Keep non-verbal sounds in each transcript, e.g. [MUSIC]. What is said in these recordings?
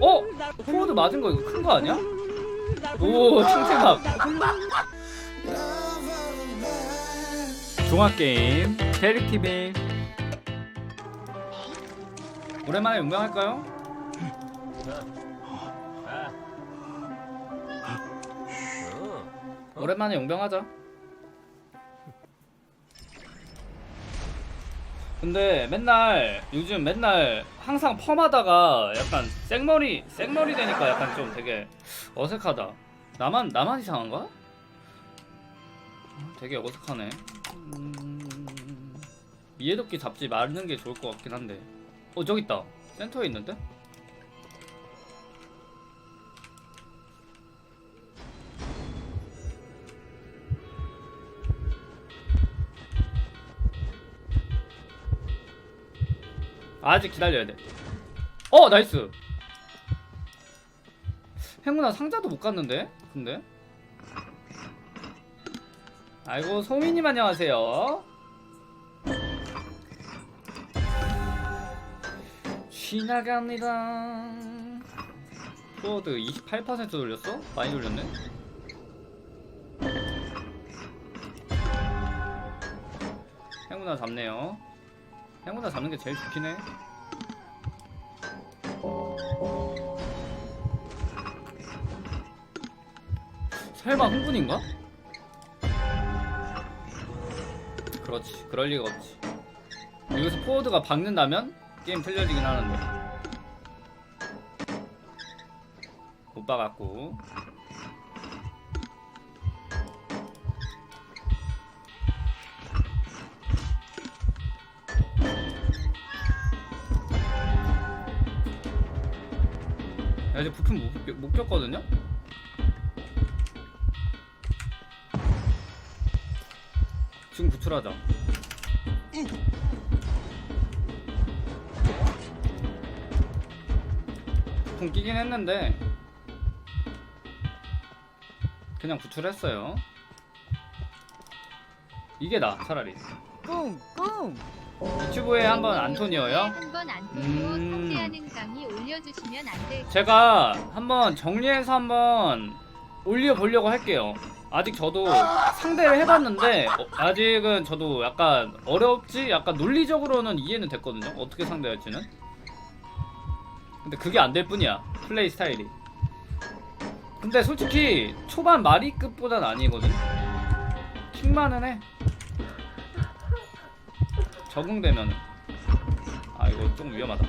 어? 포워드 맞은 거 이거 큰 거 아니야? 오 탱탱함 종합게임 캐릭티빙 오랜만에 용병할까요? 오랜만에 용병하자 근데 맨날 요즘 맨날 항상 펌하다가 약간 생머리 생머리 되니까 약간 좀 되게 어색하다. 나만 나만 이상한가? 어, 되게 어색하네. 음, 미해도끼 잡지 말는 게 좋을 것 같긴 한데. 어 저기 있다. 센터에 있는데? 아직 기다려야 돼. 어 나이스. 행운아 상자도 못 갔는데? 근데? 아이고 소민님 안녕하세요. 지나갑니다. 포워드 28% 돌렸어? 많이 돌렸네. 행운아 잡네요. 행운아 잡는 게 제일 좋긴 해. 설마 흥분인가? 그렇지 그럴 리가 없지 여기서 포워드가 박는다면 게임 틀려지긴 하는데 못 박았고 이제 부품 못, 꼈- 못 꼈거든요? 지금 구출하자. 부품 끼긴 했는데 그냥 구출했어요. 이게 나 차라리. 꿍꿍 유튜브에 한번 안토니어요. 한번 안토니오 음. 강의 올려주시면 안 될까요? 제가 한번 정리해서 한번 올려보려고 할게요. 아직 저도 상대를 해봤는데 어, 아직은 저도 약간 어렵지? 약간 논리적으로는 이해는 됐거든요. 어떻게 상대할지는. 근데 그게 안 될 뿐이야. 플레이 스타일이. 근데 솔직히 초반 마리급보단 아니거든. 킹만은 해. 적응되면은. 아 이거 좀 위험하다.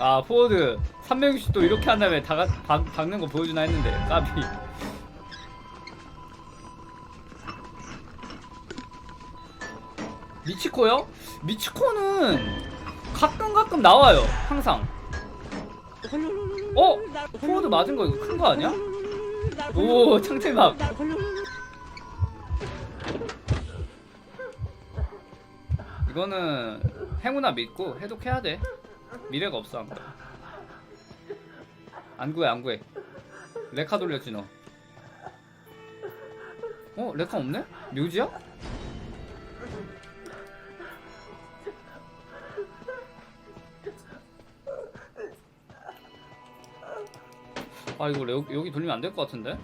아 포워드 360도 이렇게 한 다음에 다, 박, 박는 거 보여주나 했는데 까비 미치코요? 미치코는 가끔 가끔 나와요 항상 어? 포워드 맞은 거 이거 큰 거 아니야? 오 창틀막 이거는 행운아 믿고 해독해야 돼 미래가 없어 아무도 안 구해 안 구해 레카 돌렸지 너 어? 레카 없네? 묘지야? 아 이거 레, 여기 돌리면 안 될 것 같은데?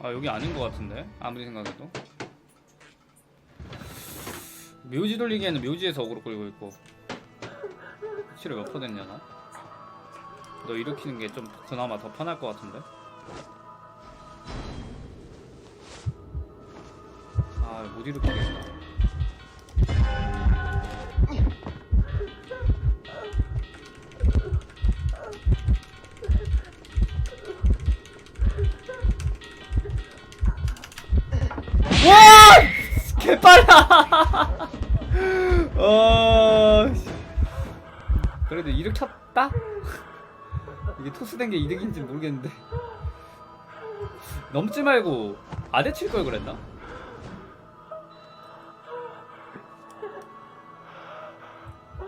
아 여기 아닌 것 같은데 아무리 생각해도 묘지 돌리기에는 묘지에서 어그로 끌고 있고 치료 몇 퍼 됐냐 나? 너 일으키는 게 좀 그나마 더 편할 것 같은데? 아 못 일으키겠다 개빨라! [LAUGHS] 어... 씨. 그래도 일으켰다? [LAUGHS] 이게 토스된 게 이득인지 모르겠는데 넘지 말고 아대 칠 걸 그랬나?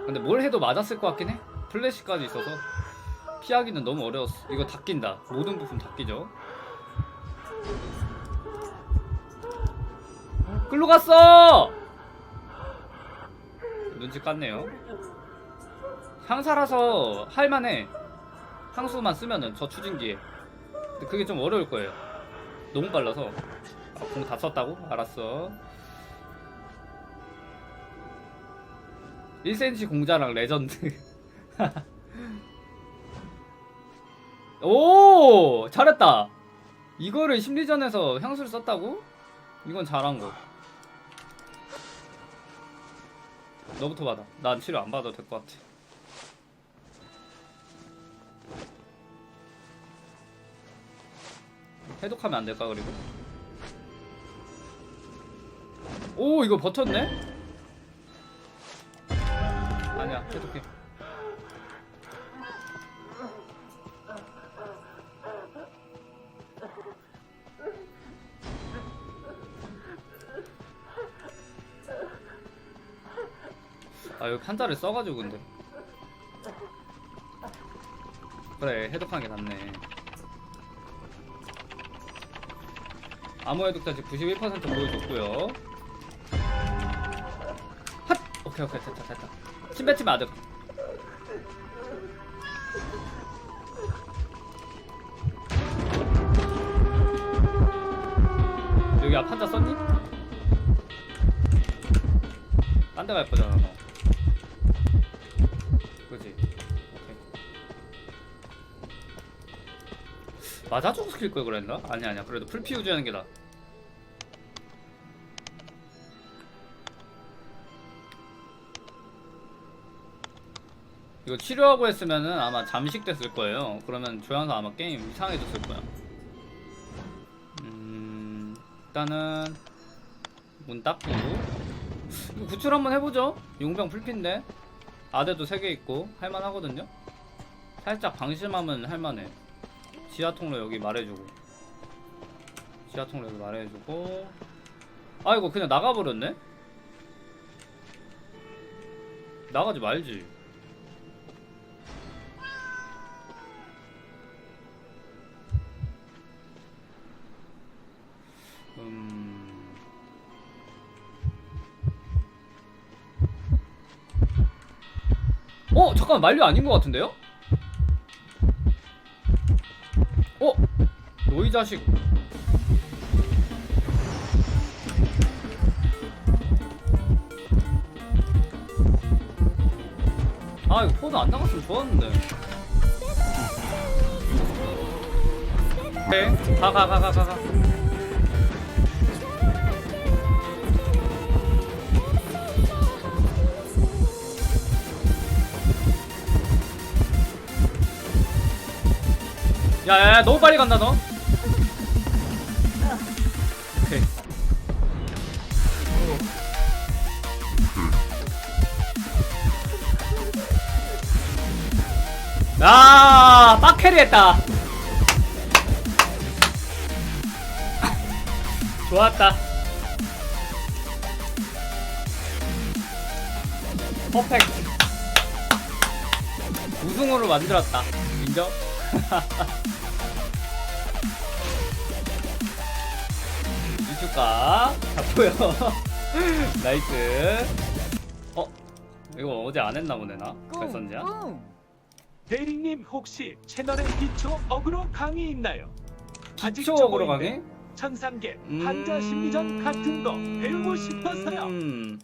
근데 뭘 해도 맞았을 것 같긴 해 플래시까지 있어서 피하기는 너무 어려웠어 이거 다 낀다 모든 부품 다 끼죠 끌로 갔어! 눈치 깠네요. 향사라서 할만해. 향수만 쓰면은 저 추진기에. 근데 그게 좀 어려울 거예요. 너무 빨라서. 아, 공다 썼다고? 알았어. 1cm 공자랑 레전드. [LAUGHS] 오! 잘했다. 이거를 심리전에서 향수를 썼다고? 이건 잘한 거 너부터 받아. 난 치료 안 받아도 될 것 같아. 해독하면 안 될까 그리고? 오 이거 버텼네? 아니야 해독해 아 여기 판자를 써가지고 근데. 그래 해독하는 게 낫네. 암호 해독까지 91% 보여줬고요. 핫! 오케이 오케이 됐다 됐다. 침뱉지마 아득 여기 앞 판자 썼니? 딴 데 갈 거잖아 너 맞아주고 스킬 걸 그랬나? 아니 아니야. 그래도 풀피 유지하는 게 나아 이거 치료하고 했으면은 아마 잠식됐을 거예요. 그러면 조향사 아마 게임 이상해졌을 거야. 음 일단은 문 닫고. 이거 구출 한번 해보죠. 용병 풀피인데. 아대도 3개 있고 할만하거든요. 살짝 방심하면 할만해 지하 통로 여기 말해주고. 지하 통로 여기 말해주고. 아이고 그냥 나가버렸네? 나가지 말지. 음... 어 잠깐 만료 아닌 것 같은데요? 너희 자식. 아 이거 포드 안 나갔으면 좋았는데. 오케이. 가 가 가 가 가가. 야야야 너무 빨리 간다 너 아 빡캐리 했다. 좋았다. 퍼펙트. 우승으로 만들었다. 인정? [LAUGHS] 유튜가 잡고요. [LAUGHS] 나이스. 어? 이거 어제 안 했나 보네 나? 결선지야? 대리님 혹시 채널에 기초 어그로 강의 있나요? 아직 기초적으로 저거인데 가게? 천상계 음. 한자 심리전 같은 거 배우고 싶어서요. 음.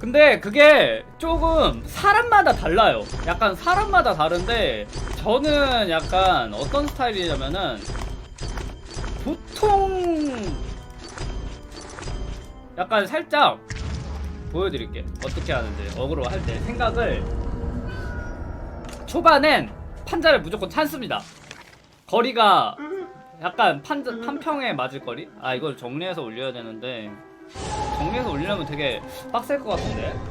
근데 그게 조금 사람마다 달라요. 약간 사람마다 다른데 저는 약간 어떤 스타일이냐면은 보통 약간 살짝 보여드릴게 어떻게 하는지 어그로 할 때 생각을 초반엔 판자를 무조건 찬습니다. 거리가 약간 판, 판평에 맞을 거리? 아 이걸 정리해서 올려야 되는데 정리해서 올리려면 되게 빡셀 것 같은데